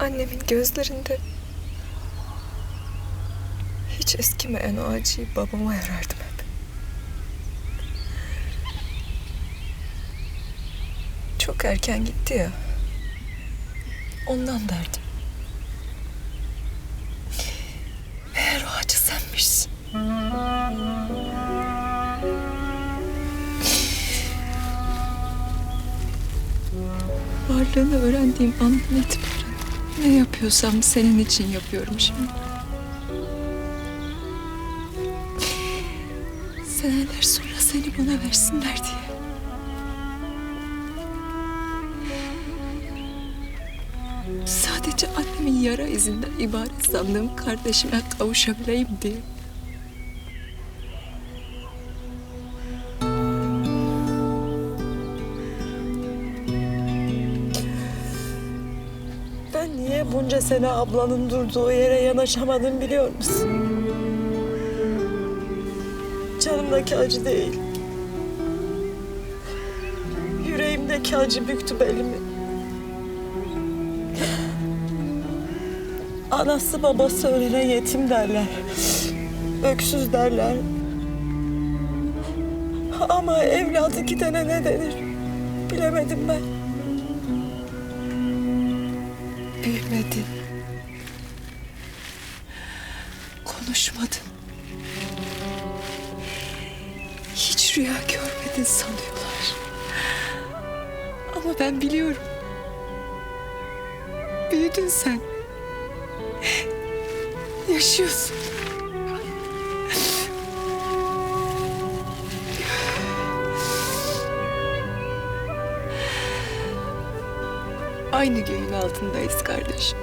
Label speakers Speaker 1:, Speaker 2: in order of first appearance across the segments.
Speaker 1: Annemin gözlerinde hiç eskimeyen o acıyı babama yarardım hep. Çok erken gitti ya. Ondan derdim. Meğer o acı senmişsin. Varlığını öğrendiğim andan itibaren ne yapıyorsam senin için yapıyorum şimdi. Seneler sonra seni bana versinler diye. Sadece annemin yara izinden ibaret sandığım kardeşime kavuşabileyim diye.
Speaker 2: Bunca sene ablanın durduğu yere yanaşamadım biliyor musun? Canımdaki acı değil. Yüreğimdeki acı büktü belimi. Anası babası ölene yetim derler. Öksüz derler. Ama evladı gidene ne denir? Bilemedim ben.
Speaker 1: Büyümedin. Konuşmadın. Hiç rüya görmedin sanıyorlar. Ama ben biliyorum. Büyüdün sen. Yaşıyorsun. Aynı göğün altındayız kardeşim.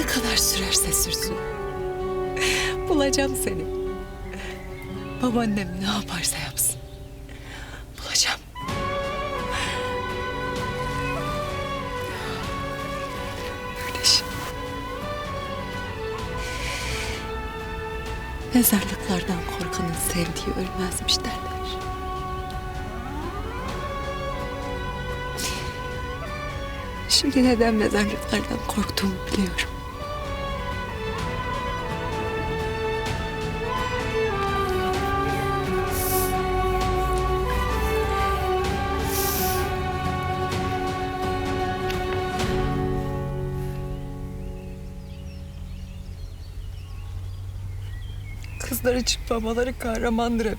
Speaker 1: Ne kadar sürerse sürsün. Bulacağım seni. Babaannem ne yaparsa yapsın. Bulacağım. Kardeşim. Mezarlıklardan korkanın sevdiği ölmezmiş derler. Şimdi neden mezarlıklardan korktuğumu biliyorum. Kızlar için babaları kahramandır hep.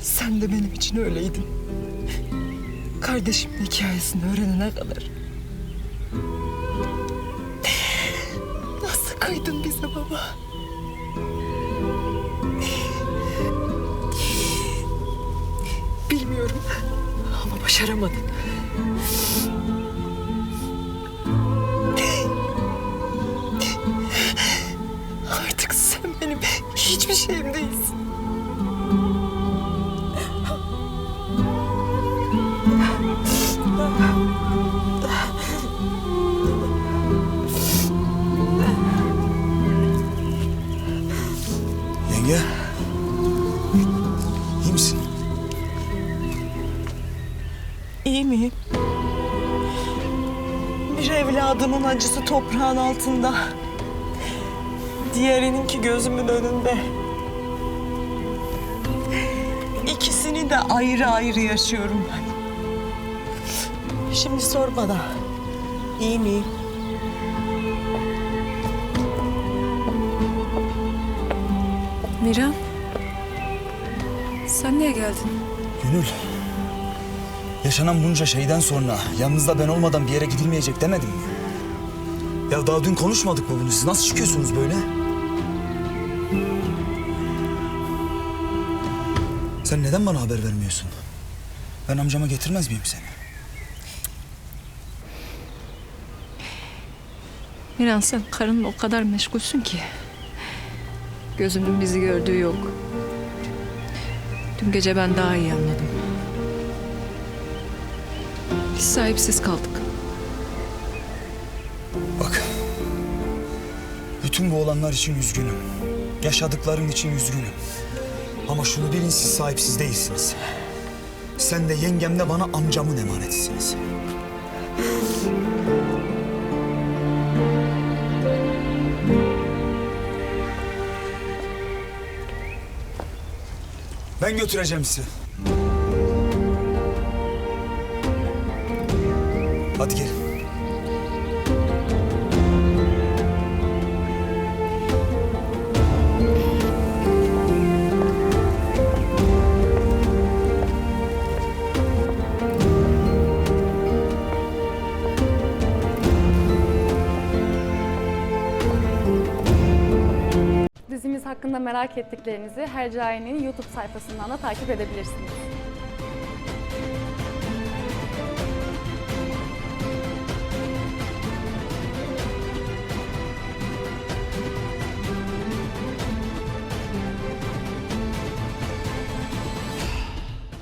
Speaker 1: Sen de benim için öyleydin. Kardeşimin hikayesini öğrenene kadar. Nasıl kıydın bize baba? Bilmiyorum ama başaramadın. Artık sen benim hiçbir şeyim değilsin.
Speaker 3: İyi
Speaker 2: miyim? Bir evladımın acısı toprağın altında. Diğerininki gözümün önünde. İkisini de ayrı ayrı yaşıyorum ben. Şimdi sor bana. İyi miyim?
Speaker 1: Miran. Sen niye geldin?
Speaker 3: Gönül. Yaşanan bunca şeyden sonra yanınızda ben olmadan bir yere gidilmeyecek demedim mi? Ya daha dün konuşmadık mı bunu? Siz nasıl çıkıyorsunuz böyle? Sen neden bana haber vermiyorsun? Ben amcama getirmez miyim seni?
Speaker 1: Miran sen karınla o kadar meşgulsün ki. Gözümün bizi gördüğü yok. Dün gece ben daha iyi anladım. Biz sahipsiz kaldık.
Speaker 3: Bak. Bütün bu olanlar için üzgünüm. Yaşadıklarım için üzgünüm. Ama şunu bilin siz sahipsiz değilsiniz. Sen de yengem de bana amcamın emanetisiniz. Ben götüreceğim sizi. Hadi gelin.
Speaker 4: Hakkında merak ettiklerinizi Hercai'nin YouTube sayfasından da takip edebilirsiniz.